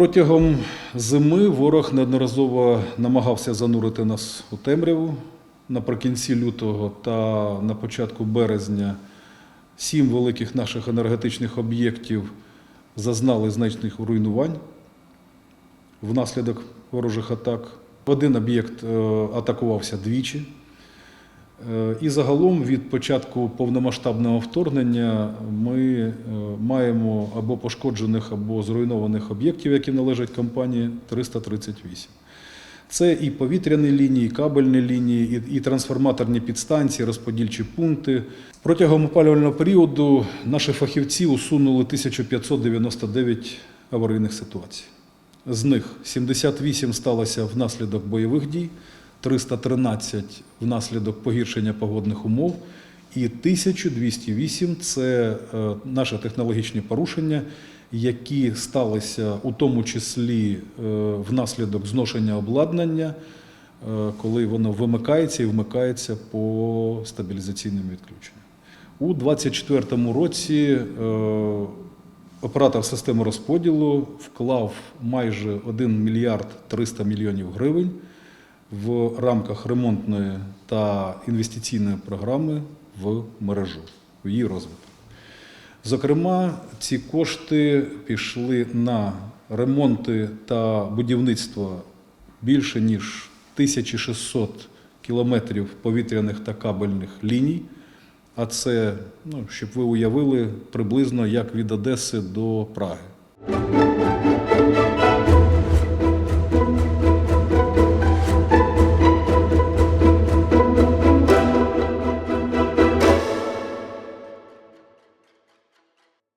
Протягом зими ворог неодноразово намагався занурити нас у темряву. Наприкінці лютого та на початку березня сім великих наших енергетичних об'єктів зазнали значних руйнувань внаслідок ворожих атак. Один об'єкт е, атакувався двічі. Е, І загалом від початку повномасштабного вторгнення ми е, маємо або пошкоджених, або зруйнованих об'єктів, які належать компанії 338. Це і повітряні лінії, і кабельні лінії, і, трансформаторні підстанції, розподільчі пункти. Протягом опалювального періоду наші фахівці усунули 1599 аварійних ситуацій. З них 78 сталося внаслідок бойових дій, 313 внаслідок погіршення погодних умов, і 1208 це е, наші технологічні порушення, які сталися у тому числі е, внаслідок зношення обладнання, е, коли воно вимикається і вмикається по стабілізаційним відключенням. У 2024 році оператор системи розподілу вклав майже 1 мільярд 300 мільйонів гривень в рамках ремонтної та інвестиційної програми в мережу, в її розвиток. Зокрема, ці кошти пішли на ремонти та будівництво більше ніж 1600 кілометрів повітряних та кабельних ліній. А це, ну, щоб ви уявили, приблизно як від Одеси до Праги.